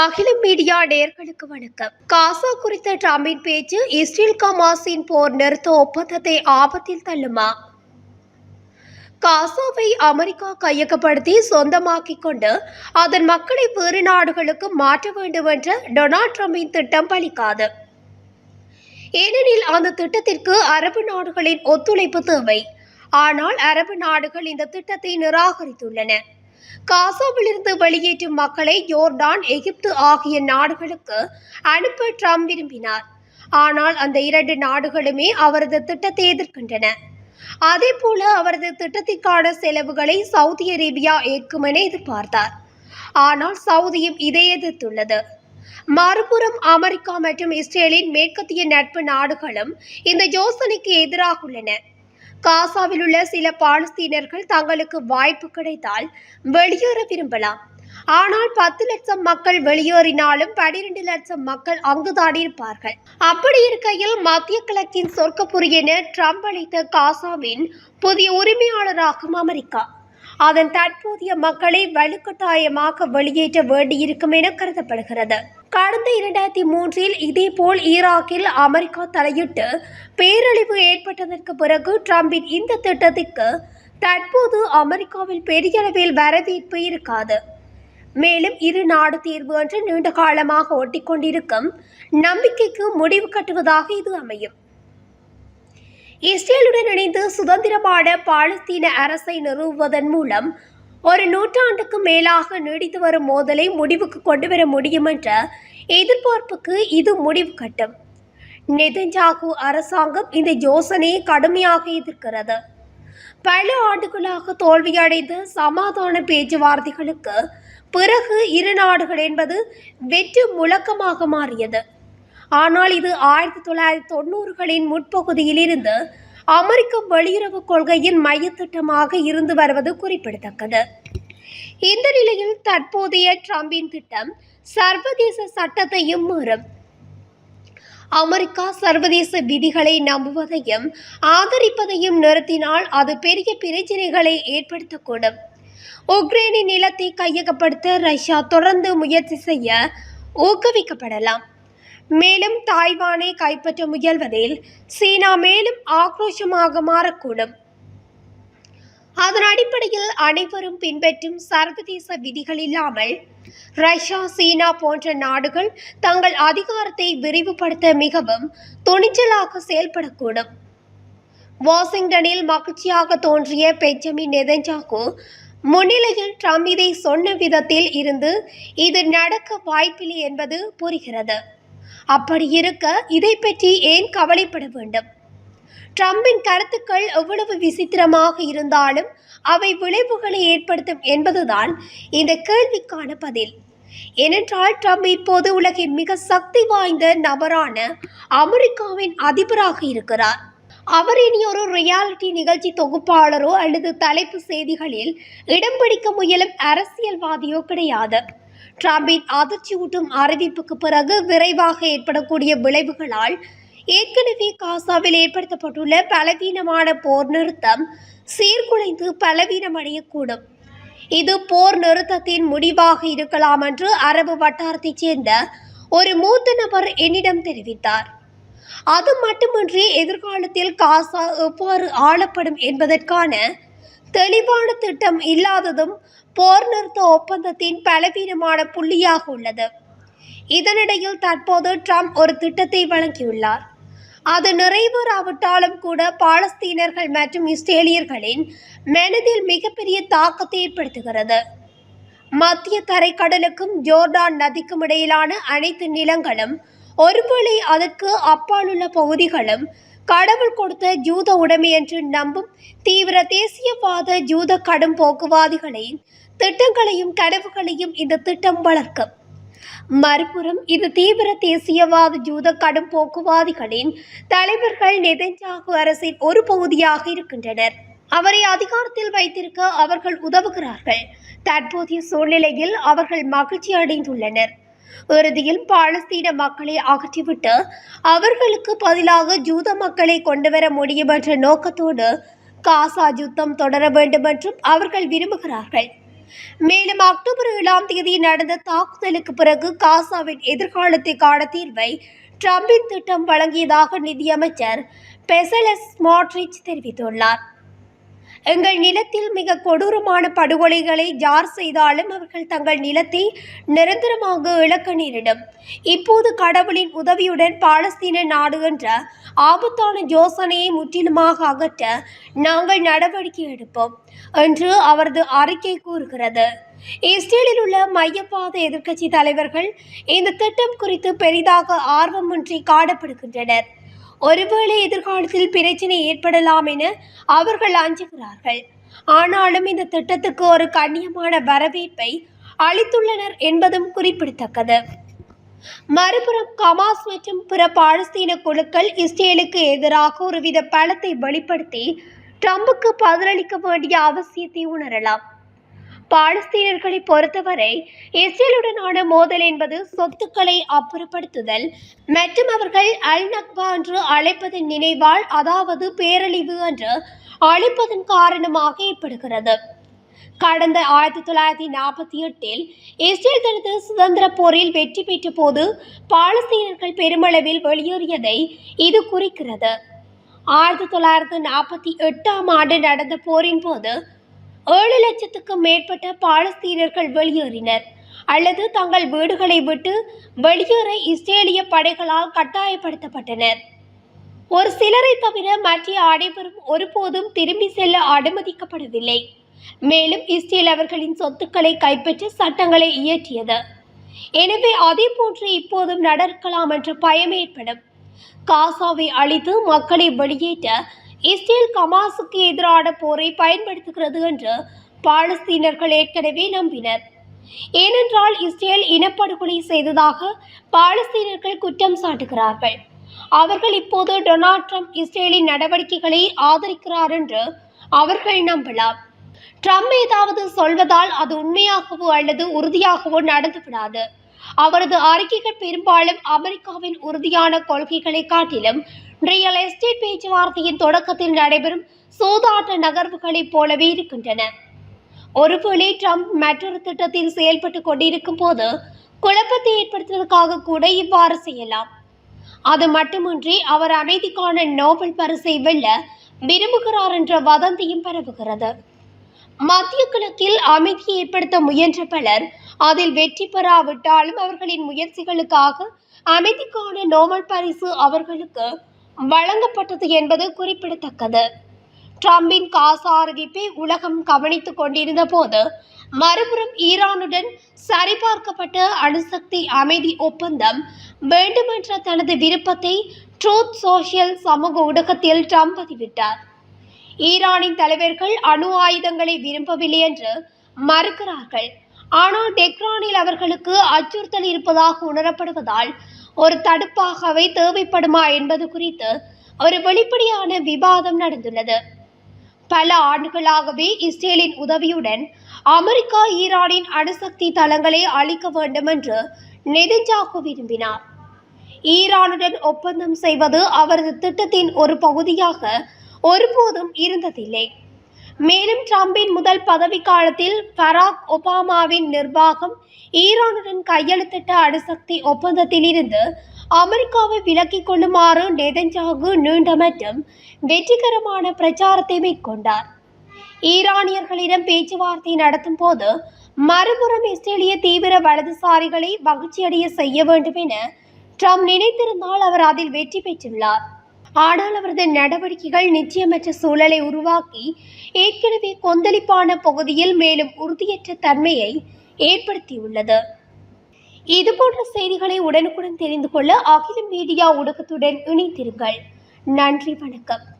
அகில மீடியா நேர்களுக்கு வணக்கம். காசா குறித்த ட்ரம்பின் பேச்சு இஸ்ரேல் கமாஸின் போர் நிறுத்த ஒப்பந்தத்தை ஆபத்தில் தள்ளுமா? காசாவை அமெரிக்கா கையகப்படுத்தி சொந்தமாக்கிக் கொண்டு அதன் மக்களை வேறு நாடுகளுக்கு மாற்ற வேண்டும் என்ற டொனால்ட் ட்ரம்பின் திட்டம் பலிக்காது. ஏனெனில் அந்த திட்டத்திற்கு அரபு நாடுகளின் ஒத்துழைப்பு தேவை. ஆனால் அரபு நாடுகள் இந்த திட்டத்தை நிராகரித்துள்ளன. காசாவிலிருந்து வெளியேற்றும் மக்களை யோர்டான் எகிப்து ஆகிய நாடுகளுக்கு அனுப்ப ட்ரம்ப் விரும்பினார். ஆனால் அந்த இரண்டு நாடுகளுமே அவரது திட்டத்தை எதிர்க்கின்றன. அதேபோல அவரது திட்டத்திற்கான செலவுகளை சவுதி அரேபியா ஏற்கும் என எதிர்பார்த்தார். ஆனால் சவுதியும் இதை எதிர்த்துள்ளது. மறுபுறம் அமெரிக்கா மற்றும் இஸ்ரேலின் மேற்கத்திய நட்பு நாடுகளும் இந்த யோசனைக்கு எதிராக உள்ளன. காசாவில் உள்ள சில பாலஸ்தீனர்கள் தங்களுக்கு வாய்ப்பு கிடைத்தால் வெளியேற விரும்பலாம். ஆனால் பத்து லட்சம் மக்கள் வெளியேறினாலும் பனிரெண்டு லட்சம் மக்கள் அங்குதான் இருப்பார்கள். அப்படி இருக்கையில் மத்திய கிழக்கின் சொர்க்கப்புரி என ட்ரம்ப் அளித்த காசாவின் புதிய உரிமையாளராகும் அமெரிக்கா. அதன் தற்போதைய மக்களை வலுக்கட்டாயமாக வெளியேற்ற வேண்டியிருக்கும் என கருதப்படுகிறது. கடந்த இரண்டாயிரத்தி மூன்றில் இதேபோல் ஈராக்கில் அமெரிக்கா தலையிட்டு பேரழிவு ஏற்பட்டதற்கு பிறகு ட்ரம்பின் இந்த திட்டத்திற்கு தற்போது அமெரிக்காவில் பெரிய அளவில் வரவேற்பு இருக்காது. மேலும் இரு நாடு தீர்வு என்று நீண்ட காலமாக ஒட்டிக்கொண்டிருக்கும் நம்பிக்கைக்கு முடிவு கட்டுவதாக இது அமையும். இஸ்ரேலுடன் இணைந்து சுதந்திரமான பாலஸ்தீன அரசை நிறுவுவதன் மூலம் ஒரு நூற்றாண்டுக்கு மேலாக நீடித்து வரும் மோதலை முடிவுக்கு கொண்டு வர முடியும் என்ற எதிர்பார்ப்புக்கு இது முடிவு கட்டும். நெதஞ்சாகு அரசாங்கம் இந்த யோசனையை கடுமையாக எதிர்க்கிறது. பல ஆண்டுகளாக தோல்வியடைந்த சமாதான பேச்சுவார்த்தைகளுக்கு பிறகு இரு நாடுகள் என்பது வெற்று முழக்கமாக மாறியது. ஆனால் இது ஆயிரத்தி தொள்ளாயிரத்தி தொண்ணூறுகளின் முற்பகுதியில் இருந்து அமெரிக்க வெளியுறவு கொள்கையின் மையத்திட்டமாக இருந்து வருவது குறிப்பிடத்தக்கது. இந்த நிலையில் தற்போதைய ட்ரம்பின் திட்டம் சர்வதேச சட்டத்தையும் மீறும். அமெரிக்கா சர்வதேச விதிகளை நம்புவதையும் ஆதரிப்பதையும் நிறுத்தினால் அது பெரிய பிரச்சனைகளை ஏற்படுத்தக்கூடும். உக்ரைனின் நிலத்தை கையகப்படுத்த ரஷ்யா தொடர்ந்து முயற்சி செய்ய ஊக்குவிக்கப்படலாம். மேலும் தாய்வானை கைப்பற்ற முயல்வதில் சீனா மேலும் ஆக்ரோஷமாக மாறக்கூடும். அதன் அடிப்படையில் அனைவரும் பின்பற்றும் சர்வதேச விதிகள் இல்லாமல் ரஷ்யா சீனா போன்ற நாடுகள் தங்கள் அதிகாரத்தை விரிவுபடுத்த மிகவும் துணிச்சலாக செயல்படக்கூடும். வாஷிங்டனில் மகிழ்ச்சியாக தோன்றிய பெஞ்சமின் நெதஞ்சாகு முன்னிலையில் ட்ரம்ப் இதை சொன்ன விதத்தில் இருந்து இது நடக்க வாய்ப்பில்லை என்பது புரிகிறது. அப்படி இருக்க இதை பற்றி ஏன் கவலைப்பட வேண்டும்? ட்ரம்பின் கருத்துக்கள் எவ்வளவு விசித்திரமாக இருந்தாலும் அவை விளைவுகளை ஏற்படுத்தும் என்பதுதான் இந்த கேள்விக்கான பதில். ஏனென்றால் ட்ரம்ப் இப்போது உலகின் மிக சக்தி வாய்ந்த நபரான அமெரிக்காவின் அதிபராக இருக்கிறார். அவர் இனி ஒரு ரியாலிட்டி நிகழ்ச்சி தொகுப்பாளரோ அல்லது தலைப்பு செய்திகளில் இடம் பிடிக்க முயலும் அரசியல்வாதியோ கிடையாது. டிரம்பின் அதிர்ச்சியூட்டும் அறிவிப்புக்கு பிறகு விரைவாக ஏற்படக்கூடிய விளைவுகளால் ஏற்கனவே காசாவில் ஏற்படுத்தப்பட்டுள்ள பலவீனமான போர் நிறுத்தம் சீர்குலைந்து பலவீனமடையக்கூடும். இது போர் நிறுத்தத்தின் முடிவாக இருக்கலாம் என்று அரபு வட்டாரத்தைச் சேர்ந்த ஒரு மூத்த நபர் என்னிடம் தெரிவித்தார். அது மட்டுமின்றி எதிர்காலத்தில் காசா எவ்வாறு ஆளப்படும் என்பதற்கான தெளிவான திட்டம் இல்லாததும் போர் நிறுத்த ஒப்பந்தத்தின் பலவீனமான புள்ளியாக உள்ளது. இதனிடையில் தற்போது ட்ரம்ப் ஒரு திட்டத்தை வழங்கியுள்ளார். அது நிறைவேறாவிட்டாலும் கூட பாலஸ்தீனர்கள் மற்றும் இஸ்ரேலியர்களின் மனதில் மிகப்பெரிய தாக்கத்தை ஏற்படுத்துகிறது. மத்திய தரைக்கடலுக்கும் ஜோர்டான் நதிக்கும் இடையிலான அனைத்து நிலங்களும் ஒருவேளை அதற்கு அப்பாலுள்ள பகுதிகளும் கடவுள் கொடுத்த ஜூத உடைமை என்று நம்பும் தீவிர தேசியவாத ஜூத கடும் போக்குவாதிகளின் திட்டங்களையும் கனவுகளையும் இந்த திட்டம் வளர்க்கும். மறுபுறம் இது தீவிர தேசியவாத ஜூத கடும் போக்குவாதிகளின் தலைவர்கள் நெதஞ்சாகு அரசின் ஒரு பகுதியாக இருக்கின்றனர். அவரை அதிகாரத்தில் வைத்திருக்க அவர்கள் உதவுகிறார்கள். தற்போதைய சூழ்நிலையில் அவர்கள் மகிழ்ச்சி அடைந்துள்ளனர். இறுதியில் பாலஸ்தீன மக்களை அகற்றிவிட்டு அவர்களுக்கு பதிலாக ஜூத மக்களை கொண்டு வர முடியும் என்ற நோக்கத்தோடு காசா யுத்தம் தொடர வேண்டும் என்றும் அவர்கள் விரும்புகிறார்கள். மேலும் அக்டோபர் ஏழாம் தேதி நடந்த தாக்குதலுக்கு பிறகு காசாவின் எதிர்காலத்திற்கான தீர்வை ட்ரம்பின் திட்டம் வழங்கியதாக நிதியமைச்சர் பெசலஸ் ஸ்மாட்ரிச் தெரிவித்துள்ளார். எங்கள் நிலத்தில் மிக கொடூரமான படுகொலைகளை ஜார் செய்தாலும் அவர்கள் தங்கள் நிலத்தை நிரந்தரமாக இழக்க நேரிடும். இப்போது கடவுளின் உதவியுடன் பாலஸ்தீன நாடு என்ற ஆபத்தான யோசனையை முற்றிலுமாக அகற்ற நாங்கள் நடவடிக்கை எடுப்போம் என்று அவரது அறிக்கை கூறுகிறது. இஸ்ரேலில் உள்ள மையப்பாத எதிர்க்கட்சி தலைவர்கள் இந்த திட்டம் குறித்து பெரிதாக ஆர்வமின்றி காணப்படுகின்றனர் ஒருவேளை எதிர்காலத்தில் பிரச்சனை ஏற்படலாம் என அவர்கள் அஞ்சுகிறார்கள். ஆனாலும் இந்த திட்டத்துக்கு ஒரு கண்ணியமான வரவேற்பை அளித்துள்ளனர் என்பதும் குறிப்பிடத்தக்கது. மறுபுறம் கமாஸ் மற்றும் பிற பாலஸ்தீன குழுக்கள் இஸ்ரேலுக்கு எதிராக ஒருவித பலத்தை வெளிப்படுத்தி ட்ரம்புக்கு பதிலளிக்க வேண்டிய அவசியத்தை உணரலாம். பாலஸ்தீனர்களை பொறுத்தவரை இஸ்ரேலுடனான மோதல் என்பது சொத்துக்களை அப்புறப்படுத்துதல் மற்றும் அவர்கள் அல் நக்பா என்று அழைப்பதன் நினைவால் அதாவது பேரழிவு என்று அழைப்பதன் காரணமாக ஏற்படுகிறது. கடந்த ஆயிரத்தி தொள்ளாயிரத்தி நாற்பத்தி எட்டில் இஸ்ரேல் தனது சுதந்திர போரில் வெற்றி பெற்ற போது பாலஸ்தீனர்கள் பெருமளவில் வெளியேறியதை இது குறிக்கிறது. ஆயிரத்தி தொள்ளாயிரத்தி நாற்பத்தி எட்டாம் ஆண்டு நடந்த போரின் போது ஏழு லட்சத்துக்கும் மேற்பட்ட பாலஸ்தீனர்கள் வெளியேறினர். அல்லது தங்கள் வீடுகளை விட்டு வெளியேற இஸ்ரேலிய படைகளால் கட்டாயப்படுத்தப்பட்டனர். ஒரு சிலரை தவிர மற்ற அனைவரும் ஒருபோதும் திரும்பி செல்ல அனுமதிக்கப்படவில்லை. மேலும் இஸ்ரேல் அவர்களின் சொத்துக்களை கைப்பற்ற சட்டங்களை இயற்றியது. எனவே அதே போன்று இப்போதும் நடக்கலாம் என்ற பயம் ஏற்படும். காசாவை அழித்து மக்களை வெளியேற்ற இஸ்ரேல் கமாசுக்கு எதிரான போரை பயன்படுத்துகிறது என்று பாலஸ்தீனர்கள் ஏற்கனவே நம்பினர். ஏனென்றால் இஸ்ரேல் இனப்படுகொலை செய்ததாக பாலஸ்தீனர்கள் குற்றம் சாட்டுகிறார்கள். அவர்கள் இப்போது டொனால்ட் ட்ரம்ப் இஸ்ரேலின் நடவடிக்கைகளை ஆதரிக்கிறார் என்று அவர்கள் நம்பலாம். ட்ரம்ப் ஏதாவது சொல்வதால் அது உண்மையாகவோ அல்லது உறுதியாகவோ நடந்துவிடாது. அவரது அறிக்கைகள் பெரும்பாலும் அமெரிக்காவின் உறுதியான கொள்கைகளை காட்டிலும் ரியல் எஸ்டேட் பேச்சுவார்த்தையின் தொடக்கத்தில் நடைபெறும் சூதாட்ட நகர்வுகளைப் போலவே இருக்கின்றன. ஒருவேளை ட்ரம்ப் மற்றொரு திட்டத்தில் செயல்பட்டு கொண்டிருக்கும் போது குழப்பத்தை ஏற்படுத்துவதற்காக கூட இவ்வாறு செய்யலாம். அது மட்டுமின்றி அவர் அமைதிக்கான நோபல் பரிசை வெல்ல விரும்புகிறார் என்ற வதந்தியும் பரவுகிறது. மத்திய கிழக்கில் அமைதியை ஏற்படுத்த முயன்ற பலர் அதில் வெற்றி பெறாவிட்டாலும் அவர்களின் முயற்சிகளுக்காக அமைதிக்கான நோபல் பரிசு அவர்களுக்கு வழங்கப்பட்டது என்பது குறிப்பிடத்தக்கது. ட்ரம்பின் காசா அறிவிப்பை உலகம் கவனித்துக் கொண்டிருந்த போது மறுபுறம் ஈரானுடன் சரிபார்க்கப்பட்ட அணுசக்தி அமைதி ஒப்பந்தம் வேண்டுமென்ற தனது விருப்பத்தை ட்ரூத் சோஷியல் சமூக ஊடகத்தில் ட்ரம்ப் பதிவிட்டார். ஈரானின் தலைவர்கள் அணு ஆயுதங்களை விரும்பவில்லை என்று மறுக்கிறார்கள். ஆனால் டெக்ரானில் அவர்களுக்கு அச்சுறுத்தல் இருப்பதாக உணரப்படுவதால் ஒரு தடுப்பாகவே தேவைப்படுமா என்பது குறித்து ஒரு வெளிப்படையான விவாதம் நடந்துள்ளது. பல ஆண்டுகளாகவே இஸ்ரேலின் உதவியுடன் அமெரிக்கா ஈரானின் அணுசக்தி தளங்களை அழிக்க வேண்டும் என்று நெதன்யாகு விரும்பினார். ஈரானுடன் ஒப்பந்தம் செய்வது அவரது திட்டத்தின் ஒரு பகுதியாக ஒருபோதும் இருந்ததில்லை. மேலும் ட்ரம்பின் முதல் பதவி காலத்தில் பராக் ஒபாமாவின் நிர்வாகம் ஈரானுடன் கையெழுத்திட்ட அணுசக்தி ஒப்பந்தத்திலிருந்து அமெரிக்காவை விலக்கிக் கொள்ளுமாறு நெதன்யாகு நீண்ட மற்றும் வெற்றிகரமான பிரச்சாரத்தை மேற்கொண்டார். ஈரானியர்களிடம் பேச்சுவார்த்தை நடத்தும் போது மறுபுறம் இஸ்ரேலிய தீவிர வலதுசாரிகளை மகிழ்ச்சியடைய செய்ய வேண்டும் என ட்ரம்ப் நினைத்திருந்தால் அவர் அதில் வெற்றி பெற்றுள்ளார். ஆனால் அவரது நடவடிக்கைகள் நிச்சயமற்ற சூழலை உருவாக்கி ஏற்கனவே கொந்தளிப்பான பகுதியில் மேலும் உறுதியற்ற தன்மையை ஏற்படுத்தியுள்ளது. இதுபோன்ற செய்திகளை உடனுக்குடன் தெரிந்து கொள்ள அகில மீடியா ஊடகத்துடன் இணைத்திருங்கள் நன்றி வணக்கம்.